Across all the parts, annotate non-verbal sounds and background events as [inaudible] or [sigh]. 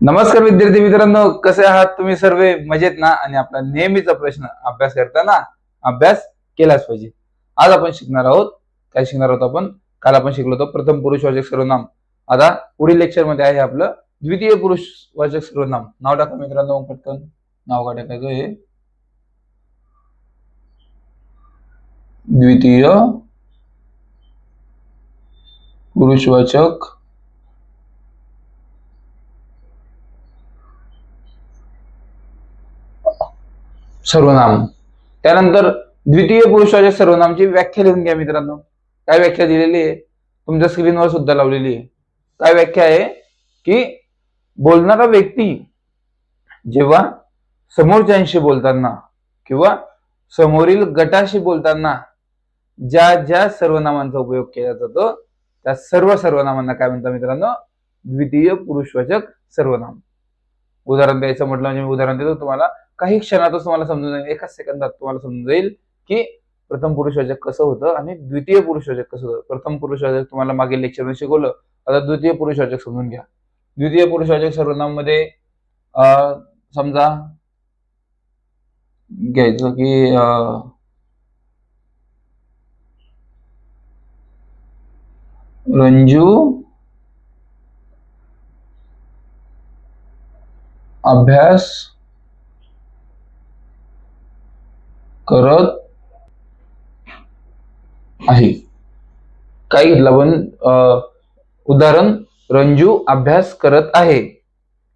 नमस्कार विद्यार्थी मित्रांनो कसे आहात तुम्ही सर्व? मजेत ना? आणि आपला नेहमीचा प्रश्न अभ्यास करताना अभ्यास केलाच पाहिजे. आज आपण शिकणार आहोत. काय शिकणार आहोत आपण? काल आपण शिकलो होतो प्रथम पुरुषवाचक सर्वनाम. आता पुढील लेक्चरमध्ये आहे आपलं द्वितीय पुरुषवाचक सर्वनाम. नाव टाका मित्रांनो पटकन. नाव का टाकायचं हे? द्वितीय पुरुषवाचक सर्वनाम. त्यानंतर द्वितीय पुरुषवाचक सर्वनामची व्याख्या लिहून घ्या मित्रांनो. काय व्याख्या दिलेली आहे? तुमच्या स्क्रीनवर सुद्धा लावलेली आहे. काय व्याख्या आहे? की बोलणारा व्यक्ती जेव्हा समोरच्यांशी बोलताना किंवा समोरील गटाशी बोलताना ज्या ज्या सर्वनामांचा उपयोग केला जातो त्या सर्व सर्वनामांना काय म्हणतात मित्रांनो? द्वितीय पुरुषवाचक सर्वनाम. उदाहरण द्यायचं म्हटलं म्हणजे मी उदाहरण देतो तुम्हाला. काही क्षणातच तुम्हाला समजून जाईल एका सेकंदात तुम्हाला समजून जाईल की प्रथम पुरुषवाचक कसं होतं आणि द्वितीय पुरुषवाचक कसं होतं. प्रथम पुरुषवाचक तुम्हाला मागील लेक्चरमध्ये शिकवलं. आता द्वितीय पुरुषवाचक समजून घ्या. द्वितीय पुरुषवाचक सर्वनाममध्ये समजा घ्यायचं की रंजू अभ्यास करत आहे. काय घेतला पण उदाहरण रंजू अभ्यास करत आहे.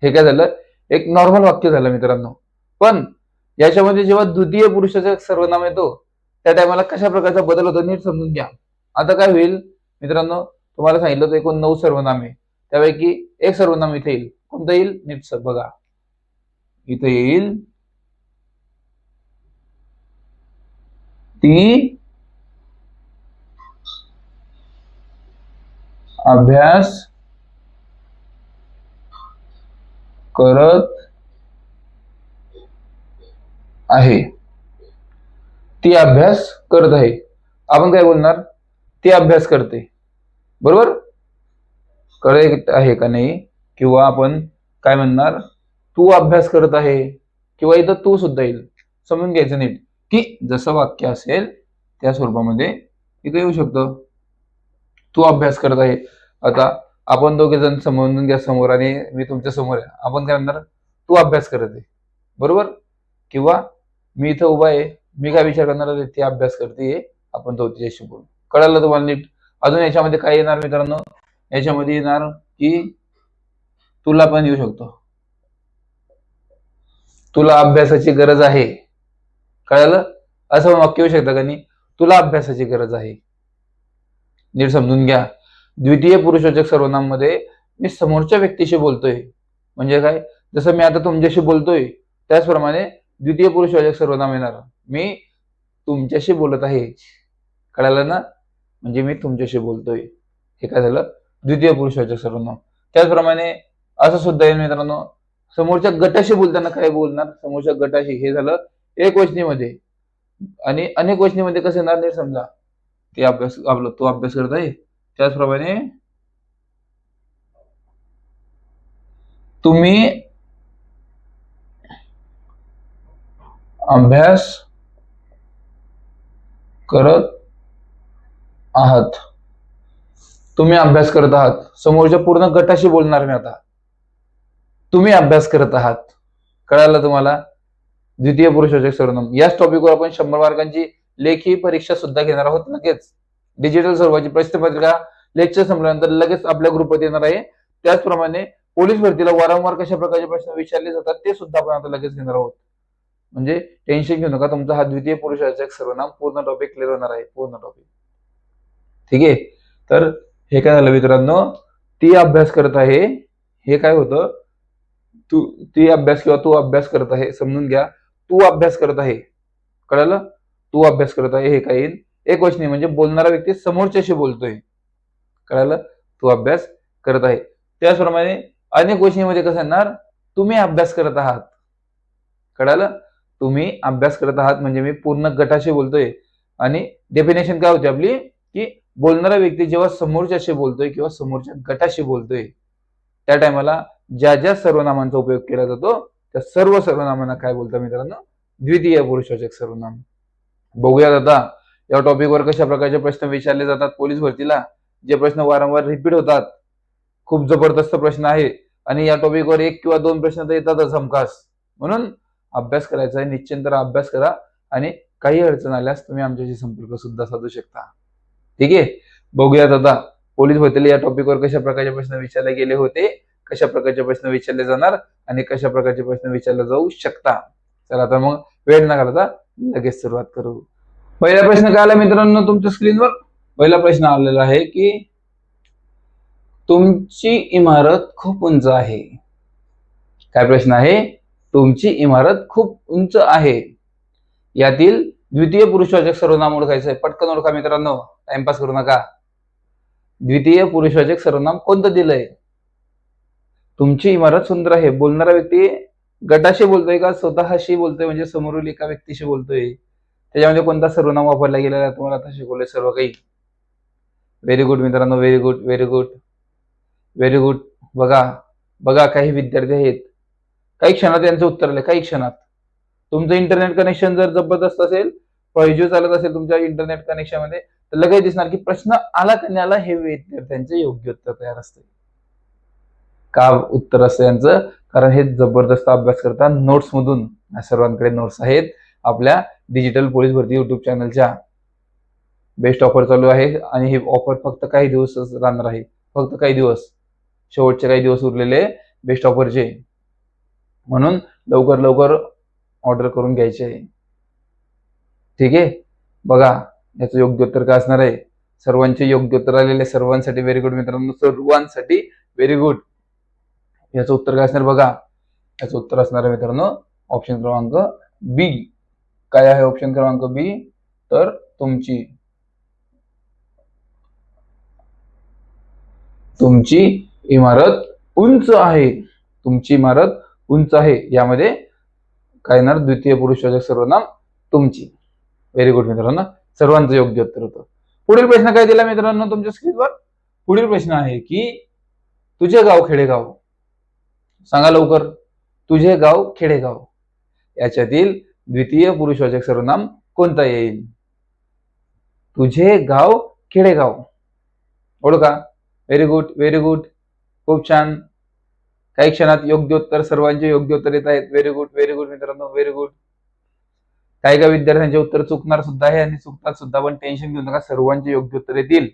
हे काय झालं? एक नॉर्मल वाक्य झालं मित्रांनो. पण याच्यामध्ये जेव्हा द्वितीय पुरुषाचा सर्वनाम येतो त्या टायमाला कशा प्रकारचा बदल होतो नीट समजून घ्या. आता काय होईल? मित्रांनो तुम्हाला सांगितलं तर एकूण नऊ सर्वनामे त्यापैकी एक सर्वनाम इथे येईल. कोणतं येईल? नीट बघा. इथे येईल. ती अभ्यास करत आहे. ती अभ्यास करत आहे. आपण काय बोलणार? ती अभ्यास करते. बरोबर? करत आहे का नाही? किंवा आपण काय म्हणणार? तू अभ्यास करत आहे. किंवा इथं तू सुद्धा येईल. समजून घ्यायचं नीट. की जसं वाक्य असेल त्या स्वरूपामध्ये इथं येऊ शकतं. तू अभ्यास करत आहे. आता आपण दोघे जण समजून घ्या समोर आणि मी तुमच्यासमोर आहे. आपण काय म्हणणार? तू अभ्यास करत आहे. बरोबर? किंवा मी इथं उभा आहे मी काय विचार करणार आहे? ती अभ्यास करते आपण तो तिच्याशी बोलू कळालं तुम्हाला नीट? अजून याच्यामध्ये काय येणार मित्रांनो? याच्यामध्ये येणार की तुला पण येऊ शकतो. तुला अभ्यासाची गरज आहे. कळालं? असं वाक्य येऊ शकतं का नाही? तुला अभ्यासाची गरज आहे. नीट समजून घ्या. द्वितीय पुरुषवाचक सर्वनाममध्ये मी समोरच्या व्यक्तीशी बोलतोय. म्हणजे काय? जसं मी आता तुमच्याशी बोलतोय त्याचप्रमाणे द्वितीय पुरुषवाचक सर्वनाम येणार मी तुमच्याशी बोलत आहे. कळालं ना? म्हणजे मी तुमच्याशी बोलतोय. हे काय झालं? द्वितीय पुरुषवाचक सर्वनाम त्याचप्रमाणे असं सुद्धा येईल मित्रांनो समोरच्या गटाशी बोलताना काय बोलणार? समोरच्या गटाशी. हे झालं एक वचनीमध्ये. आणि अनेक वचनीमध्ये कसं येणार नाही समजा. ते अभ्यास आपलं तो अभ्यास करत आहे. त्याचप्रमाणे तुम्ही अभ्यास करत आहात. तुम्ही अभ्यास करत आहात. समोरच्या पूर्ण गटाशी बोलणार मी आता. तुम्ही अभ्यास करत आहात. कळालं तुम्हाला? द्वितीय पुरुषवाचक सर्वनाम याच टॉपिकवर आपण शंभर मार्कांची लेखी परीक्षा सुद्धा घेणार आहोत लगेच. डिजिटल स्वरूपाची प्रश्नपत्रिका लेक्चर संपल्यानंतर लगेच आपल्या ग्रुपमध्ये येणार आहे. त्याचप्रमाणे पोलीस भरतीला वारंवार कशा प्रकारचे प्रश्न विचारले जातात ते सुद्धा आपण आता लगेच घेणार आहोत. म्हणजे टेन्शन घेऊ नका तुमचा हा द्वितीय पुरुषवाचक सर्वनाम पूर्ण टॉपिक क्लिअर होणार आहे. पूर्ण टॉपिक ठीक आहे? तर हे काय झालं मित्रांनो? ती अभ्यास करत आहे. हे काय होतं? तू ती अभ्यास किंवा तू अभ्यास करत आहे समजून घ्या. तू अभ्यास करत आहे. कळालं? तू अभ्यास करत आहे हे काय येईल? एक वचनी म्हणजे बोलणारा व्यक्ती समोरच्याशी बोलतोय. कळालं? तू अभ्यास करत आहे. त्याचप्रमाणे अनेक वचनीमध्ये कसं येणार? तुम्ही अभ्यास करत आहात. कळालं? तुम्ही अभ्यास करत आहात म्हणजे मी पूर्ण गटाशी बोलतोय. आणि डेफिनेशन काय होती आपली? की बोलणारा व्यक्ती जेव्हा समोरच्याशी बोलतोय किंवा समोरच्या गटाशी बोलतोय त्या टायमाला ज्या ज्या सर्वनामांचा उपयोग केला जातो त्या सर्व सर्वनामांना काय बोलतात मित्रांनो? द्वितीय पुरुषवाचक सर्वनाम. बघूयात आता या टॉपिकवर कशा प्रकारचे प्रश्न विचारले जातात पोलीस भरतीला? जे प्रश्न वारंवार रिपीट होतात. खूप जबरदस्त प्रश्न आहे. आणि या टॉपिकवर एक किंवा दोन प्रश्न तर येतातच हमखास. म्हणून अभ्यास करायचा आहे निश्चिंत अभ्यास करा. आणि काही अडचण आल्यास तुम्ही आमच्याशी संपर्क सुद्धा साधू शकता. ठीक आहे? बघूयात आता पोलीस भरतीला या टॉपिकवर कशा प्रकारचे प्रश्न विचारले गेले होते? कशा प्रकारचे प्रश्न विचारले जाणार आणि कशा प्रकारचे प्रश्न विचारले जाऊ शकता. चला तर मग वेळ न घालता लगेच सुरुवात करू. पहिला प्रश्न काय आला मित्रांनो तुमच्या स्क्रीनवर पहिला प्रश्न आलेला आहे की तुमची इमारत खूप उंच आहे. काय प्रश्न आहे? तुमची इमारत खूप उंच आहे. यातील द्वितीय पुरुषवाचक सर्वनाम ओळखायचं आहे. पटकन ओळखा मित्रांनो. टाइमपास करू नका. द्वितीय पुरुषवाचक सर्वनाम कोणतं दिलंय? तुमची इमारत सुंदर आहे. बोलणारा व्यक्ती गटाशी बोलतोय का स्वतःशी बोलतोय? म्हणजे समोरील एका व्यक्तीशी बोलतोय. त्याच्यामध्ये कोणता सर्वनाम वापरला गेलेला आहे? तुम्हाला आता शिकवलंय सर्व काही. व्हेरी गुड मित्रांनो very good very good very good बघा बघा काही विद्यार्थी आहेत. काही क्षणात यांचं उत्तर आलं काही क्षणात. तुमचं इंटरनेट कनेक्शन जर जबरदस्त असेल फाईव्ह चालत असेल तुमच्या इंटरनेट कनेक्शनमध्ये तर लगेच दिसणार की प्रश्न आला का नाही आला हे विद्यार्थ्यांचे योग्य उत्तर तयार असते का उत्तर असं यांचं? कारण हे जबरदस्त अभ्यास करता नोट्स मधून सर्वांकडे नोट्स आहेत आपल्या डिजिटल पोलीस भरती युट्यूब चॅनलच्या बेस्ट ऑफर चालू आहे आणि ही ऑफर फक्त काही दिवसच राहणार आहे. फक्त काही दिवस. शेवटचे काही दिवस उरलेले बेस्ट ऑफरचे म्हणून लवकर लवकर ऑर्डर करून घ्यायचे. आहे ठीक आहे? बघा याचं योग्य उत्तर काय असणार आहे? सर्वांचे योग्य उत्तर आलेले सर्वांसाठी व्हेरी गुड मित्रांनो. सर्वांसाठी व्हेरी गुड याचं उत्तर काय असणार बघा. याचं उत्तर असणार आहे मित्रांनो ऑप्शन क्रमांक बी काय आहे ऑप्शन क्रमांक बी तर तुमची तुमची इमारत उंच आहे. तुमची इमारत उंच आहे. यामध्ये काय येणार? द्वितीय पुरुषवाचक सर्वनाम तुमची. व्हेरी गुड मित्रांनो. सर्वांचं योग्य उत्तर होतं. पुढील प्रश्न काय दिला मित्रांनो तुमच्या स्क्रीनवर पुढील प्रश्न आहे की तुझे गाव खेडेगाव. सांगा लवकर. तुझे गाव खेडेगाव. याच्यातील द्वितीय पुरुषवाचक सर्वनाम कोणता येईल? तुझे गाव खेडेगाव. ओळखा. व्हेरी गुड व्हेरी गुड खूप छान. काही क्षणात योग्य उत्तर सर्वांचे योग्य उत्तर येत आहेत. व्हेरी गुड व्हेरी गुड मित्रांनो व्हेरी गुड काही काही विद्यार्थ्यांचे उत्तर चुकणार सुद्धा आहे आणि चुकतात सुद्धा पण टेन्शन घेऊ नका. सर्वांचे योग्य उत्तर येतील.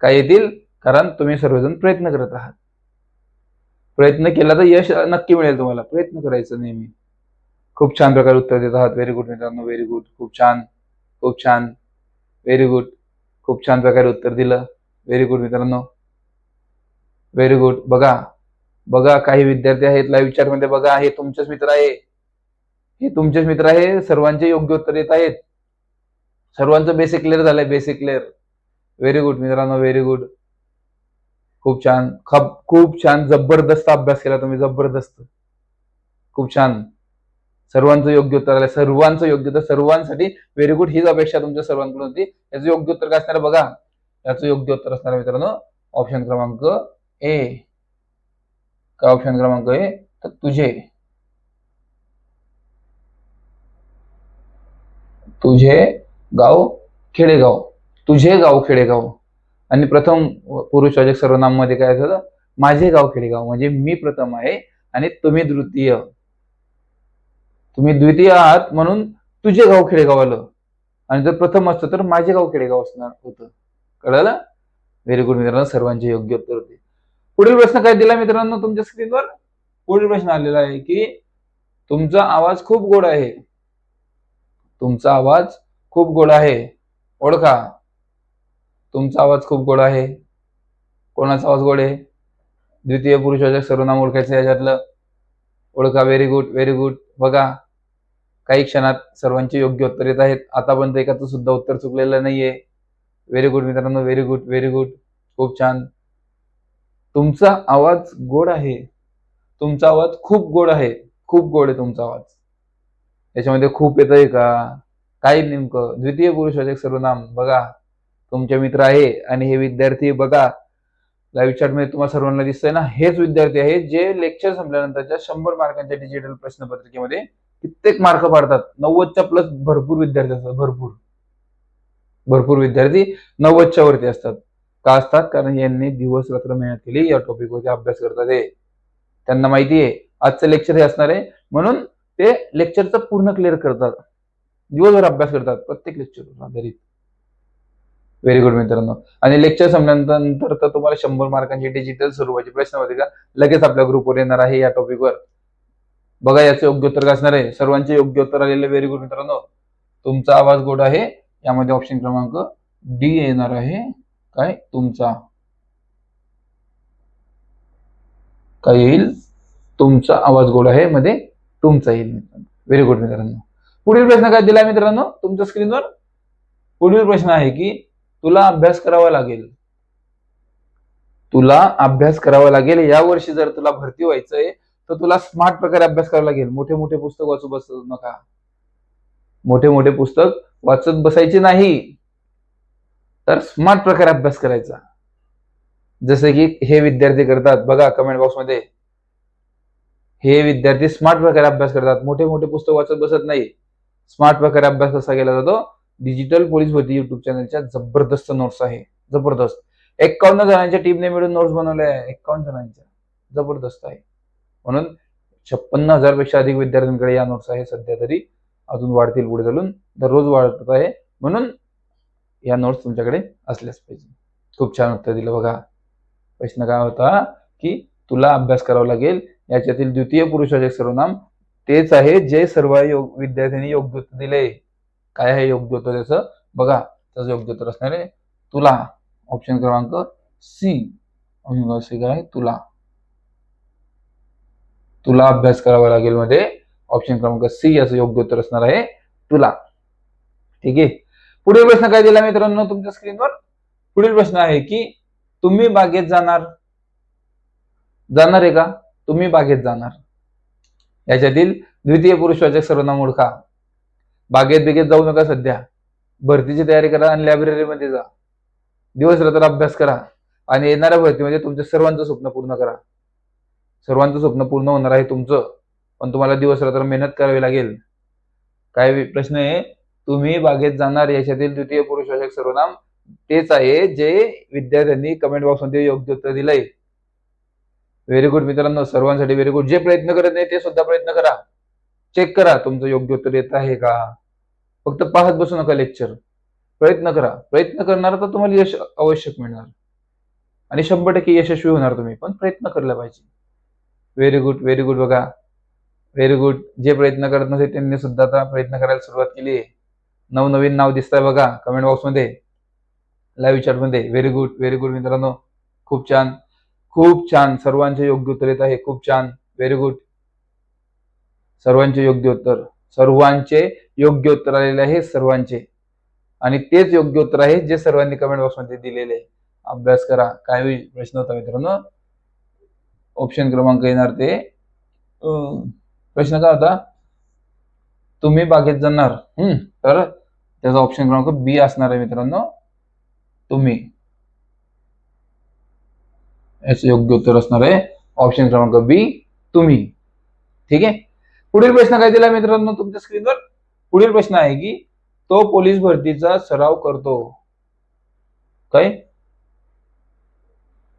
काय येतील? कारण तुम्ही सर्वजण प्रयत्न करत आहात. प्रयत्न केला तर यश नक्की मिळेल तुम्हाला. प्रयत्न करायचं नेहमी. खूप छान प्रकारे उत्तर देत आहात. व्हेरी गुड मित्रांनो व्हेरी गुड खूप छान खूप छान. व्हेरी गुड खूप छान प्रकारे उत्तर दिलं. व्हेरी गुड मित्रांनो. व्हेरी गुड बघा बघा काही विद्यार्थी आहेत लाईव्ह चॅटमध्ये बघा हे तुमचेच मित्र आहे. हे तुमचेच मित्र आहे. सर्वांचे योग्य उत्तर येत आहेत. सर्वांचं बेसिक क्लिअर झालंय. बेसिक क्लिअर व्हेरी गुड मित्रांनो व्हेरी गुड खूप छान खूप छान जबरदस्त अभ्यास केला तुम्ही जबरदस्त. खूप छान. सर्वांचं योग्य उत्तर आलं सर्वांचं योग्य उत्तर सर्वांसाठी व्हेरी गुड हीच अपेक्षा तुमच्या सर्वांकडून होती. याचं योग्य उत्तर काय असणार बघा. याचं योग्य उत्तर असणार मित्रांनो ऑप्शन क्रमांक ए काय ऑप्शन क्रमांक ए तर तुझे. तुझे गाव खेडेगाव. तुझे गाव खेडेगाव. आणि प्रथम पुरुषवाचक सर्वनाममध्ये काय झालं? माझे गाव खेडेगाव म्हणजे मी प्रथम आहे आणि तुम्ही द्वितीय. तुम्ही द्वितीय आहात म्हणून तुझे गाव खेडेगाव आलं. आणि जर प्रथम असतं तर माझे गाव खेडेगाव असणार होतं. कळलं? व्हेरी गुड मित्रांनो सर्वांचे योग्य उत्तर होते. पुढील प्रश्न काय दिला मित्रांनो तुमच्या स्क्रीनवर? पुढील प्रश्न आलेला आहे की तुमचा आवाज खूप गोड आहे. तुमचा आवाज खूप गोड आहे. ओळखा. तुमचा आवाज खूप गोड आहे. कोणाचा आवाज गोड आहे? द्वितीय पुरुषवाचक सर्वनाम ओळखायचं याच्यातलं ओळखा. व्हेरी गुड व्हेरी गुड बघा काही क्षणात सर्वांचे योग्य उत्तर येत आहेत. आतापर्यंत एकाचं सुद्धा उत्तर चुकलेलं नाहीये. व्हेरी गुड मित्रांनो व्हेरी गुड व्हेरी गुड खूप छान. तुमचा आवाज गोड आहे. तुमचा आवाज खूप गोड आहे. खूप गोड आहे तुमचा आवाज. याच्यामध्ये खूप येत आहे का? काही नेमकं. द्वितीय पुरुषवाचक सर्वनाम बघा. तुमचे मित्र आहे आणि हे विद्यार्थी बघा. लाईव्ह चॅटमध्ये तुम्हाला सर्वांना दिसतंय ना हेच विद्यार्थी आहेत जे लेक्चर संपल्यानंतरच्या शंभर मार्कांच्या डिजिटल प्रश्नपत्रिकेमध्ये कित्येक मार्क पाडतात. नव्वदच्या प्लस भरपूर विद्यार्थी असतात भरपूर. भरपूर विद्यार्थी नव्वदच्या वरती असतात. का असतात? कारण यांनी दिवस रात्र मेहनत केली या टॉपिक वरती अभ्यास करतात हे. त्यांना माहिती आहे आजचं लेक्चर हे असणार आहे. म्हणून ते लेक्चरचं पूर्ण क्लिअर करतात. दिवसभर अभ्यास करतात प्रत्येक लेक्चर आधारित. व्हेरी गुड मित्रांनो. आणि लेक्चर संपल्यानंतर तर तुम्हाला शंभर मार्कांची डिजिटल स्वरूपाची प्रश्नपत्रिका लगेच आपल्या ग्रुपवर येणार आहे या टॉपिकवर बघा याचं योग्य उत्तर काय असणार आहे. सर्वांचे योग्य उत्तर आलेले व्हेरी गुड मित्रांनो. तुमचा आवाज गोड आहे. यामध्ये ऑप्शन क्रमांक डी येणार आहे. काय? तुमचा. काय येईल? तुमचा आवाज गोड आहे. मध्ये तुमचा येईल मित्रांनो. व्हेरी गुड मित्रांनो. पुढील प्रश्न काय दिला मित्रांनो? तुमच्या स्क्रीनवर पुढील प्रश्न आहे की तुला अभ्यास करावा लागेल. तुला अभ्यास करावा लागेल. या वर्षी जर तुला भरती व्हायचंय तर तुला स्मार्ट प्रकारे अभ्यास करावा लागेल. मोठे मोठे पुस्तक वाचू बस नका. मोठे मोठे पुस्तक वाचत बसायचे नाही. तर स्मार्ट प्रकारे अभ्यास करायचा. जसे की हे विद्यार्थी करतात. बघा कमेंट बॉक्समध्ये हे विद्यार्थी स्मार्ट प्रकारे अभ्यास करतात. मोठे मोठे पुस्तक वाचत बसत नाही. स्मार्ट प्रकारे अभ्यास कसा केला जातो? डिजिटल पोलीस भरती युट्यूब चॅनलच्या जबरदस्त नोट्स आहे. जबरदस्त. एक्कावन्न जणांच्या टीमने मिळून नोट्स बनवल्या. आहे एक्कावन्न जणांच्या. जबरदस्त आहे. म्हणून छप्पन्न हजारपेक्षा अधिक विद्यार्थ्यांकडे या नोट्स आहे सध्या तरी अजून वाढतील पुढे चालून. दररोज वाढत आहे. म्हणून या नोट्स तुमच्याकडे असल्याच पाहिजे. खूप छान उत्तर दिलं बघा. प्रश्न काय होता की तुला अभ्यास करावा लागेल. याच्यातील द्वितीय पुरुषाचे सर्वनाम तेच आहे जे सर्व योग विद्यार्थ्यांनी योग्य दिले. काय आहे योग्य उत्तर त्याचं बघा त्याचं योग्य उत्तर असणार आहे तुला. ऑप्शन क्रमांक सी ऑप्शन काय तुला. तुला अभ्यास करावा लागेल मध्ये. ऑप्शन क्रमांक सी याचं योग्य उत्तर असणार आहे तुला. ठीक आहे? पुढील प्रश्न काय दिला मित्रांनो तुमच्या स्क्रीनवर पुढील प्रश्न आहे की तुम्ही बागेत जाणार. जाणार आहे का? तुम्ही बागेत जाणार. याच्यातील द्वितीय पुरुषवाचक सर्वनाम ओळखा बागेत बिगेत जाऊ नका सध्या. भरतीची तयारी करा आणि लायब्ररीमध्ये जा. दिवस रात्र अभ्यास करा आणि येणाऱ्या भरतीमध्ये म्हणजे तुमच्या सर्वांचं स्वप्न पूर्ण करा. सर्वांचं स्वप्न पूर्ण होणार आहे तुमचं पण तुम्हाला दिवस रात्र मेहनत करावी लागेल. काय प्रश्न आहे तुम्ही बागेत जाणार याच्यातील द्वितीय पुरुषवाचक सर्वनाम तेच आहे जे विद्यार्थ्यांनी कमेंट बॉक्समध्ये योग्य उत्तर दिलंय. व्हेरी गुड मित्रांनो सर्वांसाठी व्हेरी गुड जे प्रयत्न करत नाही ते सुद्धा प्रयत्न करा. चेक करा तुमचं योग्य उत्तर येत आहे का? फक्त पाहत बसू नका लेक्चर प्रयत्न करा. प्रयत्न करणार तर तुम्हाला यश आवश्यक मिळणार. आणि शंभर टक्के यशस्वी होणार तुम्ही पण प्रयत्न करायला पाहिजे. व्हेरी गुड व्हेरी गुड बघा. व्हेरी गुड जे प्रयत्न करत नसेल त्यांनी सुद्धा आता प्रयत्न करायला सुरुवात केली आहे. नवनवीन नाव दिसतंय बघा कमेंट बॉक्समध्ये लाईव्ह चॅटमध्ये व्हेरी गुड व्हेरी गुड मित्रांनो. खूप छान. खूप छान. सर्वांचे योग्य उत्तर येत आहे. खूप छान. व्हेरी गुड सर्वांचे योग्य उत्तर. सर्वांचे योग्य उत्तर आलेले आहे सर्वांचे. आणि तेच योग्य उत्तर आहे जे सर्वांनी कमेंट बॉक्समध्ये दिलेले आहे. अभ्यास करा. काय होईल प्रश्न होता मित्रांनो. ऑप्शन क्रमांक येणार ते. प्रश्न काय होता? तुम्ही बागेत जाणार. हम्म तर त्याचा ऑप्शन क्रमांक बी असणार आहे मित्रांनो. तुम्ही. याचं योग्य उत्तर असणार आहे. ऑप्शन क्रमांक बी तुम्ही. ठीक आहे? पुढील प्रश्न काय दिला मित्रांनो तुमच्या स्क्रीनवर पुढील प्रश्न आहे की तो पोलीस भरतीचा सराव करतो. काय?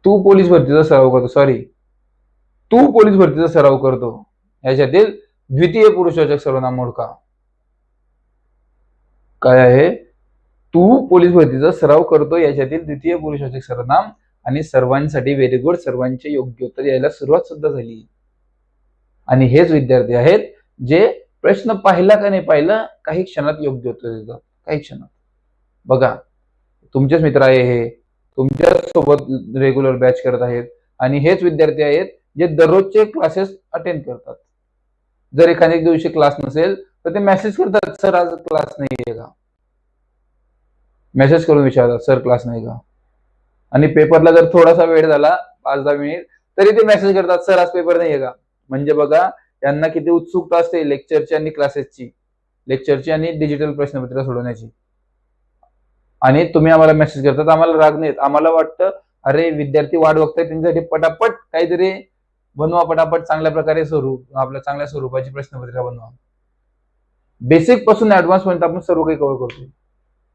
तू पोलीस भरतीचा सराव करतो सॉरी तू पोलीस भरतीचा सराव करतो. याच्यातील द्वितीय पुरुषवाचक सर्वनाम मोडका. काय आहे? तू पोलीस भरतीचा सराव करतो याच्यातील द्वितीय पुरुषवाचक सर्वनाम आणि सर्वांसाठी व्हेरी गुड सर्वांचे योग्य उत्तर यायला सुरुवात सुद्धा झाली. आणि हेच विद्यार्थी आहेत जे प्रश्न पाहिला का नाही पाहिला काही क्षणात योग्य उत्तर देतात. काही क्षणात. बघा तुमचेच मित्र आहे हे. तुमच्यासोबत रेग्युलर बॅच करत आहेत. आणि हेच विद्यार्थी आहेत जे दररोजचे क्लासेस अटेंड करतात. जर एखाद्या दिवशी क्लास नसेल तर ते मेसेज करतात सर आज क्लास नाही आहे का? मेसेज करून विचारतात सर क्लास नाही का? आणि पेपरला जर थोडासा वेळ झाला पाच दहा मिनिट तरी ते मेसेज करतात सर आज पेपर नाही आहे का? म्हणजे बघा त्यांना किती उत्सुकता असते लेक्चरची आणि क्लासेसची लेक्चरची आणि डिजिटल प्रश्नपत्र सोडवण्याची. आणि तुम्ही आम्हाला मेसेज करतात आम्हाला राग नाहीत. आम्हाला वाटतं अरे विद्यार्थी वाट बघताय त्यांच्यासाठी पटापट काहीतरी बनवा पटापट चांगल्या प्रकारे स्वरूप आपल्या चांगल्या स्वरूपाची प्रश्नपत्रिका बनवा. बेसिकपासून ऍडव्हान्स पर्यंत आपण सर्व काही कव्हर करतो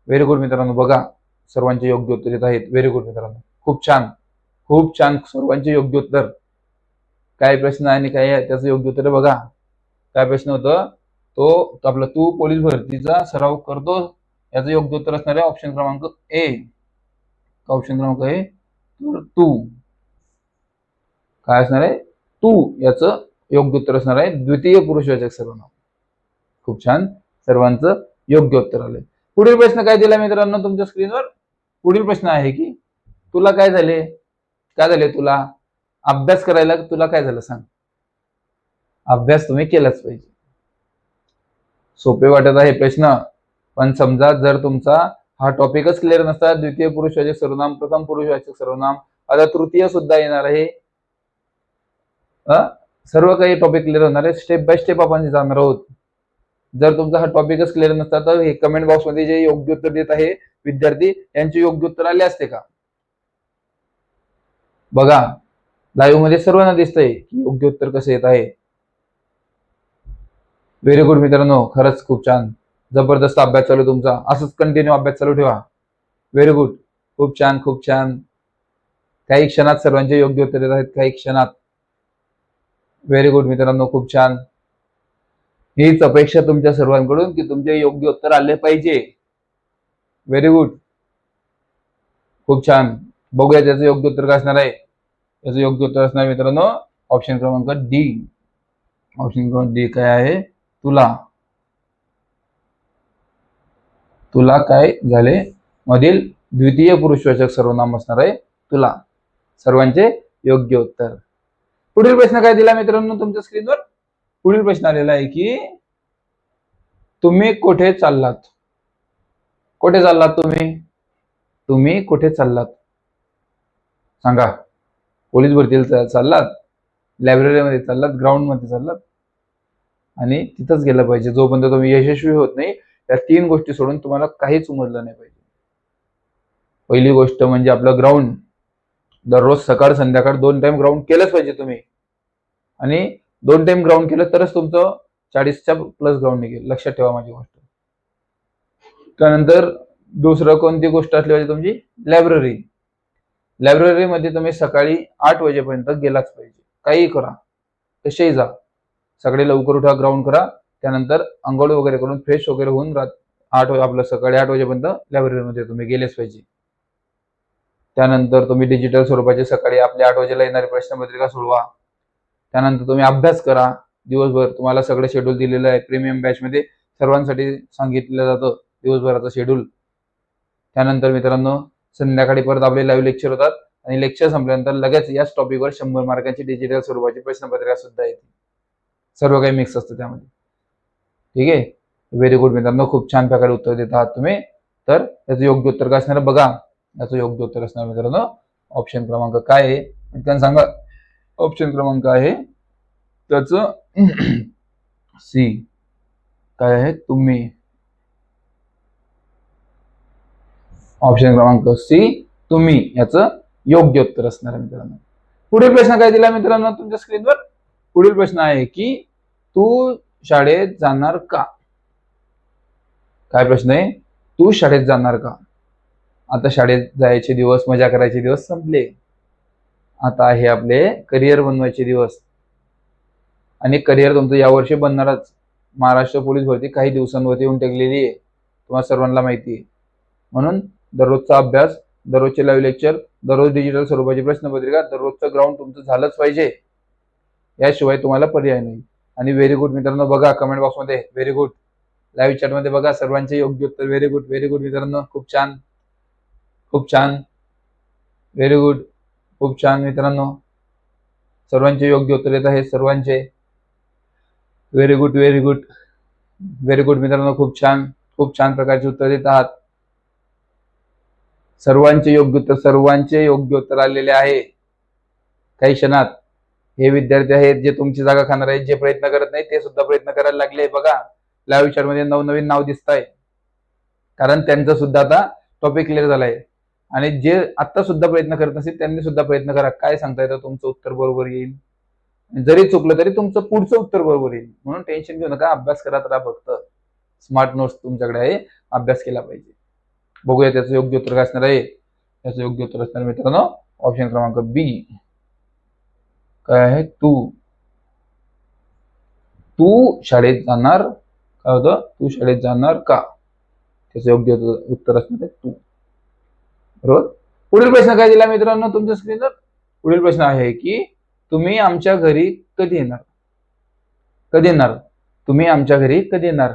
व्हेरी गुड मित्रांनो बघा सर्वांचे योग्य उत्तर येत आहेत. व्हेरी गुड मित्रांनो. खूप छान. खूप छान सर्वांचे योग्य उत्तर. काय प्रश्न आहे आणि काय त्याचं योग्य उत्तर बघा. काय प्रश्न होतं? तो आपला तू पोलीस भरतीचा सराव करतो याचं योग्य उत्तर असणार आहे ऑप्शन क्रमांक ए ऑप्शन क्रमांक आहे तर तू. काय असणार आहे? तू याचं योग्य उत्तर असणार आहे. द्वितीय पुरुषवाचक सर्वनाम खूप छान. सर्वांचं योग्य उत्तर आलंय. पुढील प्रश्न काय दिला मित्रांनो तुमच्या स्क्रीनवर पुढील प्रश्न आहे की तुला काय झाले? काय झाले तुला? अभ्यास करायला तुला काय झालं सांग. अभ्यास तुम्ही केलाच पाहिजे. सोपे वाटत आहे प्रश्न पण समजा जर तुमचा हा टॉपिकच क्लिअर नसता द्वितीय पुरुषवाचक सर्वनाम प्रथम पुरुषवाचक सर्वनाम आता तृतीय सुद्धा येणार आहे. सर्व काही टॉपिक क्लिअर होणार आहे. स्टेप बाय स्टेप आपण जाणार आहोत. जर तुमचा हा टॉपिकच क्लिअर नसता तर हे कमेंट बॉक्समध्ये जे योग्य उत्तर देत आहे विद्यार्थी यांचे योग्य उत्तर आले असते का? बघा. लाईव्हमध्ये सर्वांना दिसतंय की योग्य उत्तर कसं येत आहे. व्हेरी गुड मित्रांनो खरंच खूप छान. जबरदस्त अभ्यास चालू तुमचा. असंच कंटिन्यू अभ्यास चालू ठेवा. व्हेरी गुड खूप छान खूप छान. काही क्षणात सर्वांचे योग्य उत्तर येत आहेत काही क्षणात. व्हेरी गुड मित्रांनो खूप छान. हीच अपेक्षा तुमच्या सर्वांकडून की तुमचे योग्य उत्तर आले पाहिजे. व्हेरी गुड खूप छान. बघूया त्याचं योग्य उत्तर काय असणार आहे. याचं योग्य उत्तर असणार मित्रांनो. ऑप्शन क्रमांक डी ऑप्शन क्रमांक डी काय आहे? तुला. तुला काय झाले? मधील द्वितीय पुरुषवाचक सर्वनाम असणार आहे तुला. सर्वांचे योग्य उत्तर. पुढील प्रश्न काय दिला मित्रांनो तुमच्या स्क्रीनवर पुढील प्रश्न आलेला आहे की तुम्ही कुठे चाललात? कुठे चाललात तुम्ही? तुम्ही कुठे चाललात? सांगा. पोलीस भरतीला चाललात लायब्ररीमध्ये चाललात ग्राउंडमध्ये चाललात आणि तिथंच गेलं पाहिजे. जोपर्यंत तुम्ही यशस्वी होत नाही त्या तीन गोष्टी सोडून तुम्हाला काहीच उमजलं नाही पाहिजे. पहिली गोष्ट म्हणजे आपलं ग्राउंड दररोज सकाळ संध्याकाळ दोन टाइम ग्राउंड केलंच पाहिजे तुम्ही. आणि दोन टाइम ग्राउंड केलं तरच तुमचं चाळीसच्या प्लस ग्राउंड निघेल. लक्षात ठेवा माझी गोष्ट. त्यानंतर दुसरं कोणती गोष्ट असली पाहिजे तुमची? लायब्ररी लायब्ररीमध्ये तुम्ही सकाळी आठ वाजेपर्यंत गेलाच पाहिजे. काही करा. तसेही जा. सकाळी लवकर उठा ग्राउंड करा. त्यानंतर अंघोळ वगैरे करून फ्रेश वगैरे होऊन रात आठ आपलं सकाळी आठ वाजेपर्यंत लायब्ररीमध्ये तुम्ही गेलेच पाहिजे. त्यानंतर तुम्ही डिजिटल स्वरूपाचे सकाळी आपल्या आठ वाजेला येणारी प्रश्नपत्रिका सोडवा. त्यानंतर तुम्ही अभ्यास करा. दिवसभर तुम्हाला सगळं शेड्यूल दिलेलं आहे प्रीमियम बॅचमध्ये सर्वांसाठी सांगितलं जातं. दिवसभराचं शेड्यूल त्यानंतर मित्रांनो संध्याकाळी परत आपले लाईव्ह लेक्चर होतात. आणि लेक्चर संपल्यानंतर लगेच याच टॉपिकवर शंभर मार्कांची डिजिटल स्वरूपाची प्रश्नपत्रिका सुद्धा येते. सर्व काही मिक्स असतं त्यामध्ये. ठीक आहे? व्हेरी गुड मित्रांनो खूप छान प्रकारे उत्तर देत आहात तुम्ही. तर याचं योग्य उत्तर काय असणार? बघा. याचं योग्य उत्तर असणार मित्रांनो. ऑप्शन क्रमांक काय आहे? पटकन सांगा. ऑप्शन क्रमांक आहे. त्याचं [clears throat] सी काय आहे? तुम्ही. ऑप्शन क्रमांक सी. तुम्ही याचं योग्य उत्तर असणार आहे मित्रांनो. पुढील प्रश्न काय दिला मित्रांनो तुमच्या स्क्रीनवर पुढील प्रश्न आहे की तू शाळेत जाणार का? काय प्रश्न आहे? तू शाळेत जाणार का? आता शाळेत जायचे दिवस मजा करायचे दिवस संपले. आता आहे आपले करिअर बनवायचे दिवस. आणि करिअर तुमचं यावर्षी बनणारच. महाराष्ट्र पोलीस भरती काही दिवसांवरती येऊन टेकलेली आहे. तुम्हाला सर्वांना माहिती आहे. म्हणून दररोजचा अभ्यास दररोजचे लाईव्ह लेक्चर दररोज डिजिटल स्वरूपाची प्रश्नपत्रिका दररोजचं ग्राउंड तुमचं झालंच पाहिजे. याशिवाय तुम्हाला पर्याय नाही. आणि व्हेरी गुड मित्रांनो बघा कमेंट बॉक्समध्ये व्हेरी गुड लाईव्ह चॅटमध्ये बघा सर्वांचे योग्य उत्तर व्हेरी गुड व्हेरी गुड मित्रांनो. खूप छान. खूप छान. व्हेरी गुड खूप छान मित्रांनो. सर्वांचे योग्य उत्तर येत आहे सर्वांचे. Very good very good very good मित्रांनो खूप छान. खूप छान प्रकारचे उत्तर देत आहात. सर्वांचे योग्य उत्तर सर्वांचे योग्य उत्तर आलेले आहे. काही क्षणात हे विद्यार्थी आहेत जे तुमची जागा खाणार आहेत जे प्रयत्न करत नाही ते सुद्धा प्रयत्न करायला लागले बघा लाईव्ह विचारमध्ये नवनवीन नाव दिसत आहे कारण त्यांचं सुद्धा आता टॉपिक क्लिअर झालाय. आणि जे आता सुद्धा प्रयत्न करत नसेल त्यांनी सुद्धा प्रयत्न करा. काय सांगता येतं? तुमचं उत्तर बरोबर येईल. जरी चुकलं तरी तुमचं पुढचं उत्तर बरोबर येईल. म्हणून टेन्शन घेऊ नका. अभ्यास करा तर फक्त. स्मार्ट नोट्स तुमच्याकडे आहे. अभ्यास केला पाहिजे. बघूया त्याचं योग्य उत्तर काय असणार आहे. त्याचं योग्य उत्तर असणार मित्रांनो ऑप्शन क्रमांक बी काय आहे? तू. तू शाळेत जाणार काय होतं? तू शाळेत जाणार का? त्याचं योग्य उत्तर- उत्तर असणार आहे तू. बरोबर? पुढील प्रश्न काय दिला मित्रांनो तुमच्या स्क्रीनवर पुढील प्रश्न आहे की तुम्ही आमच्या घरी कधी येणार? कधी येणार? तुम्ही आमच्या घरी कधी येणार?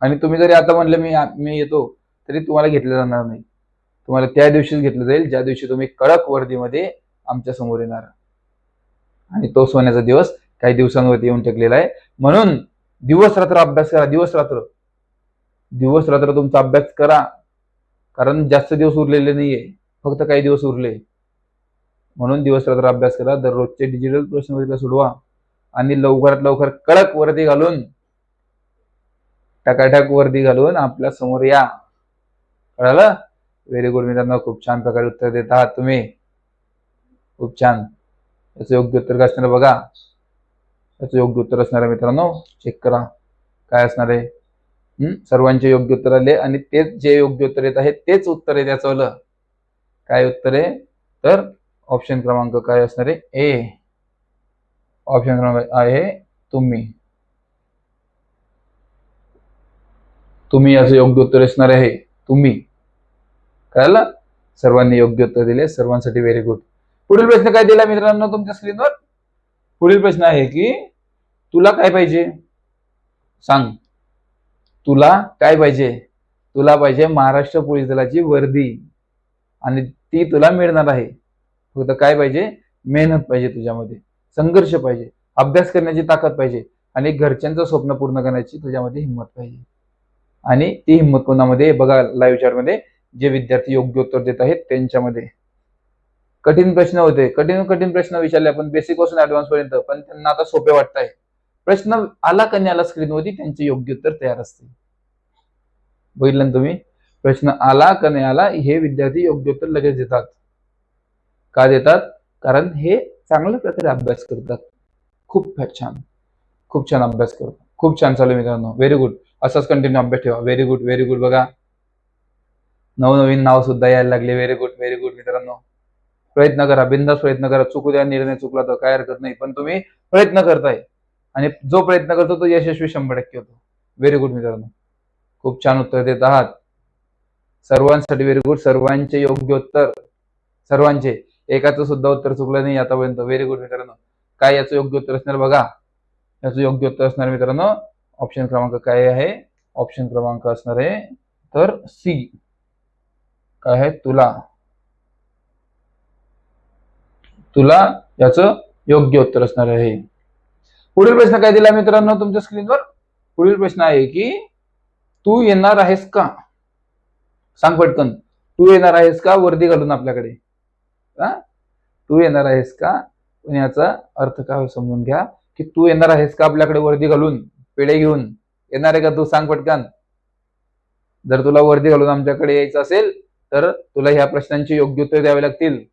आणि तुम्ही जरी आता म्हणलं मी मी येतो तरी तुम्हाला घेतलं जाणार नाही. तुम्हाला त्या दिवशीच घेतलं जाईल ज्या दिवशी तुम्ही कडक वर्दीमध्ये आमच्यासमोर येणार. आणि तो सोन्याचा दिवस काही दिवसांवरती येऊन टेकलेला आहे. म्हणून दिवस रात्र अभ्यास करा दिवस रात्र. दिवस रात्र तुमचा अभ्यास करा. कारण जास्त दिवस उरलेले नाहीये. फक्त काही दिवस उरले. म्हणून दिवस रात्र अभ्यास करा. दररोजचे डिजिटल प्रश्नपत्रिका सोडवा. आणि लवकरात लवकर कडक वर्दी घालून टकाटक वर्दी घालून आपल्यासमोर या. कळालं? व्हेरी गुड मित्रांनो खूप छान प्रकारे उत्तर देत आहात तुम्ही. खूप छान. याचं योग्य उत्तर काय असणार बघा. याचं योग्य उत्तर असणार आहे मित्रांनो चेक करा. काय असणार आहे? हम्म? सर्वांचे योग्य उत्तर आले आणि तेच जे योग्य उत्तर येत आहे तेच उत्तर आहे त्याचं काय उत्तर आहे? तर ऑप्शन क्रमांक काय असणार आहे? ए ऑप्शन क्रमांक आहे तुम्ही. तुम्ही याचं योग्य उत्तर असणार आहे. तुम्ही. कळलं? सर्वांनी योग्य उत्तर दिले. सर्वांसाठी व्हेरी गुड पुढील प्रश्न काय दिला मित्रांनो तुमच्या स्क्रीनवर पुढील प्रश्न आहे की तुला काय पाहिजे? सांग. तुला काय पाहिजे? तुला पाहिजे महाराष्ट्र पोलीस दलाची वर्दी. आणि ती तुला मिळणार आहे. फक्त काय पाहिजे? मेहनत पाहिजे तुझ्यामध्ये. संघर्ष पाहिजे. अभ्यास करण्याची ताकद पाहिजे. आणि घरच्यांचं स्वप्न पूर्ण करण्याची तुझ्यामध्ये हिंमत पाहिजे. आणि ती हिंमत कोणामध्ये बघा लाईव्ह चॅटमध्ये मध्ये. जे विद्यार्थी योग्य उत्तर देत आहेत त्यांच्यामध्ये. कठीण प्रश्न होते. कठीण कठीण प्रश्न विचारले आपण. बेसिकपासून ऍडव्हान्स पर्यंत. पण त्यांना आता सोपे वाटत आहे प्रश्न आला का नाही आला स्क्रीनवरती त्यांचे योग्य उत्तर तयार असते. बघितलं ना तुम्ही? प्रश्न आला का नाही आला हे विद्यार्थी योग्य उत्तर लगेच देतात. का देतात? कारण हे चांगल्या प्रकारे अभ्यास करतात. खूप छान. खूप छान अभ्यास करतात. खूप छान चालू मित्रांनो. व्हेरी गुड असाच कंटिन्यू अभ्यास ठेवा. व्हेरी गुड व्हेरी गुड बघा. नवनवीन नाव सुद्धा यायला लागले. व्हेरी गुड व्हेरी गुड मित्रांनो. प्रयत्न करा. बिंदास प्रयत्न करा. चुकू द्या निर्णय चुकला तर काय हरकत नाही. पण तुम्ही प्रयत्न करताय. आणि जो प्रयत्न करतो तो यशस्वी शंभर टक्के होतो. व्हेरी गुड मित्रांनो. खूप छान उत्तर देत आहात. सर्वांसाठी व्हेरी गुड सर्वांचे योग्य उत्तर सर्वांचे. एकाचं सुद्धा उत्तर चुकलं नाही आतापर्यंत. व्हेरी गुड मित्रांनो. काय याचं योग्य उत्तर असणार बघा. याचं योग्य उत्तर असणार मित्रांनो ऑप्शन क्रमांक काय आहे? ऑप्शन क्रमांक असणार आहे. तर सी काय आहे? तुला. तुला याचं योग्य उत्तर असणार आहे. पुढील प्रश्न काय दिला मित्रांनो तुमच्या स्क्रीनवर पुढील प्रश्न आहे की तू येणार आहेस का? सांग पटकन. तू येणार आहेस का? वर्दी घालून आपल्याकडे. हा? तू येणार आहेस का? पण याचा अर्थ काय? समजून घ्या की तू येणार आहेस का आपल्याकडे वर्दी घालून? पेढे घेऊन येणार आहे का तू सांग पटकन? जर तुला वर्दी घालून आमच्याकडे यायचं असेल तर तुला ह्या प्रश्नांची योग्य उत्तर द्यावे लागतील.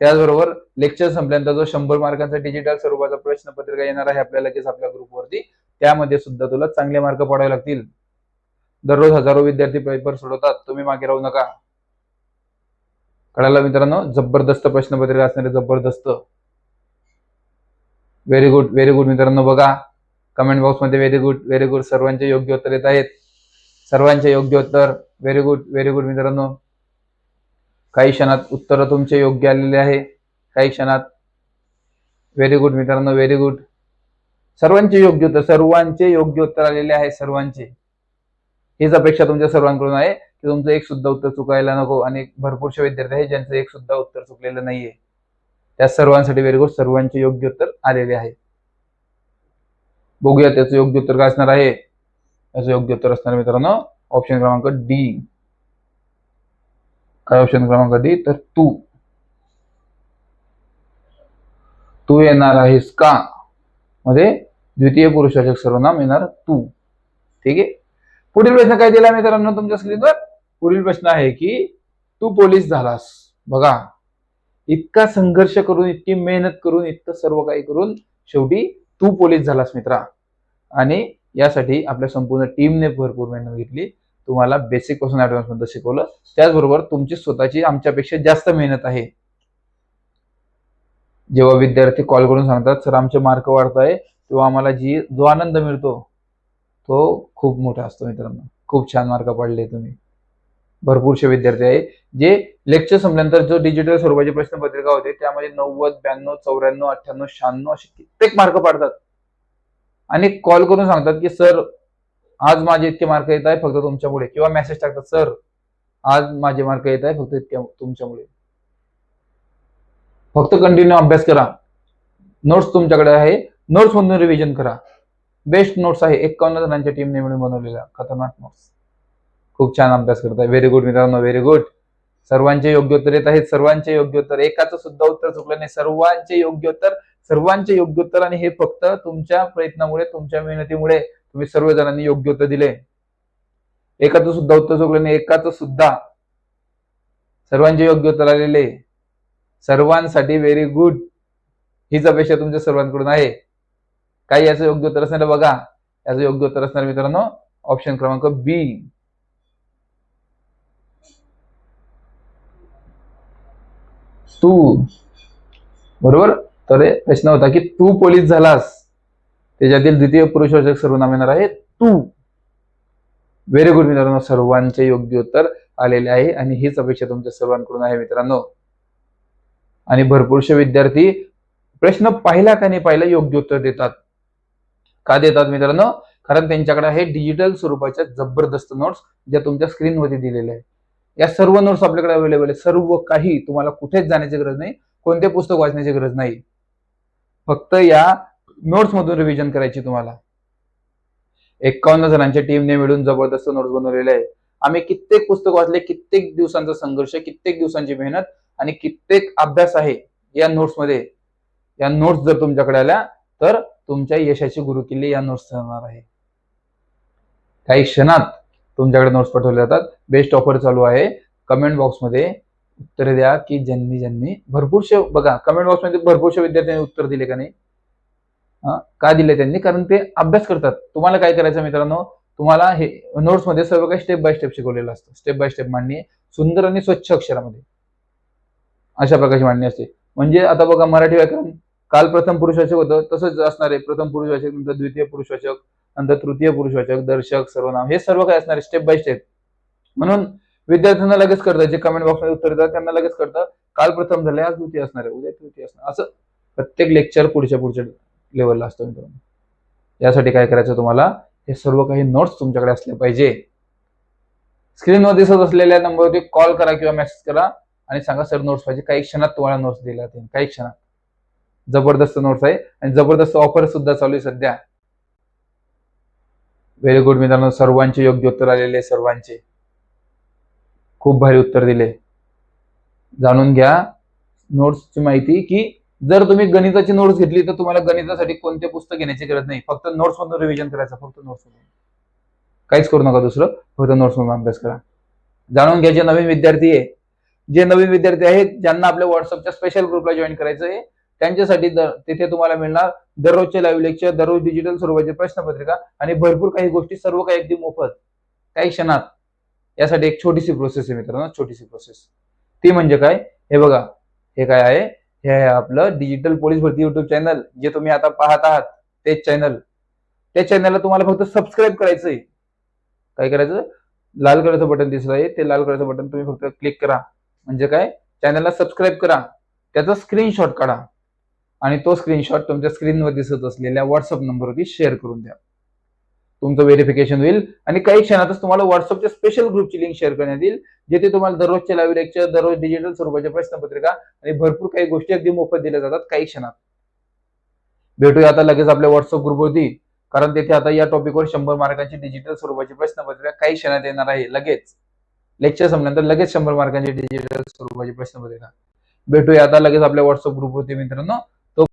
त्याचबरोबर लेक्चर संपल्यानंतर जो शंभर मार्कांचा डिजिटल स्वरूपाचा प्रश्नपत्रिका येणार आहे आपल्या लगेच आपल्या ग्रुपवरती त्यामध्ये सुद्धा तुला चांगले मार्क पडावे लागतील. दररोज हजारो विद्यार्थी पेपर सोडवतात. तुम्ही मागे राहू नका. कळायला मित्रांनो? जबरदस्त प्रश्नपत्रिका असणारे जबरदस्त. व्हेरी गुड व्हेरी गुड मित्रांनो बघा. कमेंट बॉक्समध्ये व्हेरी गुड व्हेरी गुड सर्वांचे योग्य उत्तर येत आहेत. सर्वांचे योग्य उत्तर व्हेरी गुड व्हेरी गुड मित्रांनो. काही क्षणात उत्तर तुमचे योग्य आलेले आहे. काही क्षणात व्हेरी गुड मित्रांनो व्हेरी गुड सर्वांचे योग्य उत्तर सर्वांचे योग्य उत्तर आलेले आहे सर्वांचे. हीच अपेक्षा तुमच्या सर्वांकडून आहे की तुमचं एक सुद्धा उत्तर चुकायला नको आणि भरपूरशे विद्यार्थी आहेत ज्यांचं एक सुद्धा उत्तर चुकलेलं नाहीये. त्या सर्वांसाठी व्हेरी गुड सर्वांचे योग्य उत्तर आलेले आहे. बघूया त्याचं योग्य उत्तर काय असणार आहे. याचं योग्य उत्तर असणार मित्रांनो ऑप्शन क्रमांक डी काय ऑप्शन क्रमांक डी तर तू. तू येणार आहेस का? मध्ये द्वितीय पुरुषाचे सर्वनाम येणार तू. ठीक आहे? पुढील प्रश्न काय दिला मित्रांनो तुमच्या स्क्रीनवर पुढील प्रश्न आहे की तू पोलीस झालास. बघा. इतका संघर्ष करून इतकी मेहनत करून इतकं सर्व काही करून शेवटी तू पोलीस झालास मित्रा. आणि यासाठी आपल्या संपूर्ण टीमने भरपूर मेहनत घेतली. तुम्हाला बेसिकपासून ऍडव्हान्स पर्यंत शिकवलं. त्याचबरोबर तुमची स्वतःची आमच्यापेक्षा जास्त मेहनत आहे. जेव्हा विद्यार्थी कॉल करून सांगतात सर आमचे मार्क वाढत आहे. तेव्हा आम्हाला जी जो आनंद मिळतो तो खूप मोठा असतो मित्रांनो. खूप छान मार्क पडले तुम्ही. भरपूरसे विद्यार्थी आहे. जे लेक्चर संपल्यानंतर जो डिजिटल स्वरूपाची प्रश्नपत्रिका होते त्यामध्ये नव्वद ब्याण्णव चौऱ्याण्णव अठ्ठ्याण्णव शहाण्णव असे कित्येक मार्क पाडतात. आणि कॉल करून सांगतात की सर आज माझे इतके मार्क येत आहे फक्त तुमच्यामुळे. किंवा मेसेज टाकतात सर आज माझे मार्क येत आहे फक्त इतक्या तुमच्यामुळे. फक्त कंटिन्यू अभ्यास करा. नोट्स तुमच्याकडे आहे. नोट्स मधून रिव्हिजन करा. बेस्ट नोट्स आहे. एकावन्न जणांच्या टीमने मिळून बनवलेल्या खतरनाक नोट्स खूप छान अभ्यास करताय व्हेरी गुड मित्रांनो व्हेरी गुड सर्वांचे योग्य उत्तर येत आहेत सर्वांचे योग्य उत्तर. एकाचं सुद्धा उत्तर चुकलं नाही. सर्वांचे योग्य उत्तर सर्वांचे योग्य उत्तर आणि हे फक्त तुमच्या प्रयत्नामुळे तुमच्या मेहनतीमुळे तुम्ही सर्व जणांनी योग्य उत्तर दिले. एकाचं सुद्धा उत्तर चुकलं नाही एकाचं सुद्धा. सर्वांचे योग्य उत्तर आलेले. सर्वांसाठी व्हेरी गुड हीच अपेक्षा तुमच्या सर्वांकडून आहे. काही याचं योग्य उत्तर असणार बघा. याचं योग्य उत्तर असणार मित्रांनो ऑप्शन क्रमांक बी तू. बरोबर? तर प्रश्न होता की तू पोलीस झालास. त्याच्यातील द्वितीय पुरुषवाचक सर्वनाम येणार आहे तू. व्हेरी गुड मित्रांनो सर्वांचे योग्य उत्तर आलेले आहे आणि हीच अपेक्षा तुमच्या सर्वांकडून आहे मित्रांनो. आणि भरपूरसे विद्यार्थी प्रश्न पाहिला का नाही पाहिला योग्य उत्तर देतात. का देतात मित्रांनो? कारण त्यांच्याकडे आहे डिजिटल स्वरूपाच्या जबरदस्त नोट्स ज्या तुमच्या स्क्रीनवरती दिलेल्या आहेत. या सर्व नोट्स आपल्याकडे अवेलेबल आहे सर्व काही तुम्हाला कुठेच जाण्याची गरज नाही. कोणते पुस्तक वाचण्याची गरज नाही. फक्त या नोट्स मधून रिव्हिजन करायची तुम्हाला. एकावन्न जणांच्या टीमने मिळून जबरदस्त नोट्स बनवलेले आहे आम्ही कित्येक पुस्तक वाचले कित्येक दिवसांचा संघर्ष कित्येक दिवसांची मेहनत आणि कित्येक अभ्यास आहे या नोट्समध्ये. या नोट्स जर तुमच्याकडे आल्या तर तुमच्या यशाची गुरुकिल्ली या नोट्स ठरणार आहे. काही क्षणात तुमच्याकडे नोट्स पाठवले जातात. बेस्ट ऑफर चालू आहे. कमेंट बॉक्समध्ये उत्तरे द्या की ज्यांनी ज्यांनी भरपूरशे बघा कमेंट बॉक्समध्ये भरपूरशे विद्यार्थ्यांनी उत्तर दिले का नाही? हा, का दिले त्यांनी? कारण ते अभ्यास करतात. तुम्हाला काय करायचं मित्रांनो? तुम्हाला हे नोट्समध्ये सर्व काही स्टेप बाय स्टेप शिकवलेलं असतं. स्टेप बाय स्टेप मांडणी सुंदर आणि स्वच्छ अक्षरामध्ये. अशा प्रकारची मांडणी असते. म्हणजे आता बघा मराठी व्याकरण काल प्रथम पुरुषवाचक होतं तसंच असणार आहे. प्रथम पुरुषवाचक नंतर द्वितीय पुरुषवाचक नंतर तृतीय पुरुषवाचक दर्शक सर्वनाम हे सर्व काय असणार आहे? स्टेप बाय स्टेप म्हणून विद्यार्थ्यांना लगेच करतं जे कमेंट बॉक्समध्ये उत्तर देतात त्यांना लगेच कळतं काल प्रथम झाले आज द्वितीय असणार आहे उद्या तृतीय असणार असं प्रत्येक लेक्चर पुढच्या पुढच्या लेवलला असतं मित्रांनो. यासाठी काय करायचं तुम्हाला? हे सर्व काही नोट्स तुमच्याकडे असले पाहिजे. स्क्रीनवर दिसत असलेल्या नंबरवरती कॉल करा किंवा मेसेज करा आणि सांगा सर नोट्स पाहिजे. काही क्षणात तुम्हाला नोट्स दिल्या जातील. काही क्षणात. जबरदस्त नोट्स आहे. आणि जबरदस्त ऑफर सुद्धा चालू आहे सध्या. व्हेरी गुड मित्रांनो सर्वांचे योग्य उत्तर आलेले सर्वांचे. खूप भारी उत्तर दिले. जाणून घ्या नोट्सची माहिती की जर तुम्ही गणिताची नोट्स घेतली तर तुम्हाला गणितासाठी कोणते पुस्तक घेण्याची गरज नाही. फक्त नोट्स मधून रिव्हिजन करायचं फक्त नोट्स मधून. काहीच करू नका दुसरं फक्त नोट्स मधून अभ्यास करा. जाणून घ्या जे नवीन विद्यार्थी आहे. जे नवीन विद्यार्थी आहेत ज्यांना आपल्या व्हॉट्सअपच्या स्पेशल ग्रुपला जॉईन करायचं आहे त्यांच्यासाठी तिथे तुम्हाला मिळणार दररोजचे लाईव्ह लेक्चर दररोज डिजिटल स्वरूपाची प्रश्नपत्रिका आणि भरपूर काही गोष्टी सर्व काही अगदी मोफत. काही क्षणात. यासाठी एक छोटीशी प्रोसेस आहे मित्रांनो छोटीशी प्रोसेस ती म्हणजे काय? हे बघा. हे काय आहे? हे आहे आपलं डिजिटल पोलीस भरती युट्यूब चॅनल जे तुम्ही आता पाहत आहात. तेच चॅनल त्या चॅनलला तुम्हाला फक्त सबस्क्राईब करायचंय. काय करायचं? लाल कलरचं बटन दिसत आहे. ते लाल कलरचं बटन तुम्ही फक्त क्लिक करा. म्हणजे काय? चॅनलला सबस्क्राईब करा. त्याचा स्क्रीनशॉट काढा. आणि तो स्क्रीनशॉट तुमच्या स्क्रीनवर दिसत असलेल्या व्हॉट्सअप नंबरवरती शेअर करून द्या. तुमचं व्हेरिफिकेशन होईल आणि काही क्षणातच तुम्हाला व्हॉट्सअपच्या स्पेशल ग्रुपची लिंक शेअर करण्यात येईल जेथे तुम्हाला दररोजचे लाईव्ह लेक्चर दररोज डिजिटल स्वरूपाच्या प्रश्नपत्रिका आणि भरपूर काही गोष्टी अगदी मोफत दिल्या जातात काही क्षणात. भेटूया आता लगेच आपल्या व्हॉट्सअप ग्रुपवरती कारण तेथे आता या टॉपिकवर शंभर मार्कांची डिजिटल स्वरूपाची प्रश्नपत्रिका काही क्षणात येणार आहे लगेच. लेक्चर संपल्यानंतर लगेच शंभर मार्कांची डिजिटल स्वरूपाची प्रश्नपत्रिका. भेटूया आता लगेच आपल्या व्हॉट्सअप ग्रुपवरती मित्रांनो.